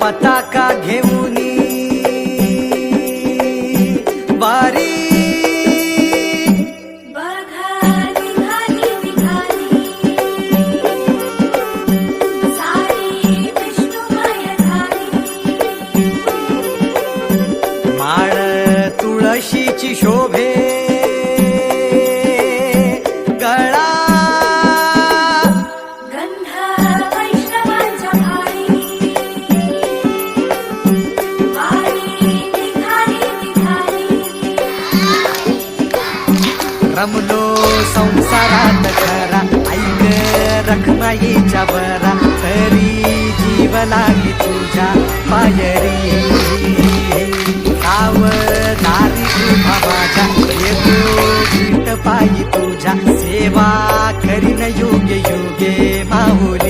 पताका घेऊनी झाली. माळ तुळशीची शोभे रमलो संसारात खरा. ऐक रखमाईच्या बरा तरी जीव लागी तुझ्या पायरी. गाव दारी तुझा माझ्या. येतो भीट पायी तुझ्या. सेवा करीन योग्य योगे माहुली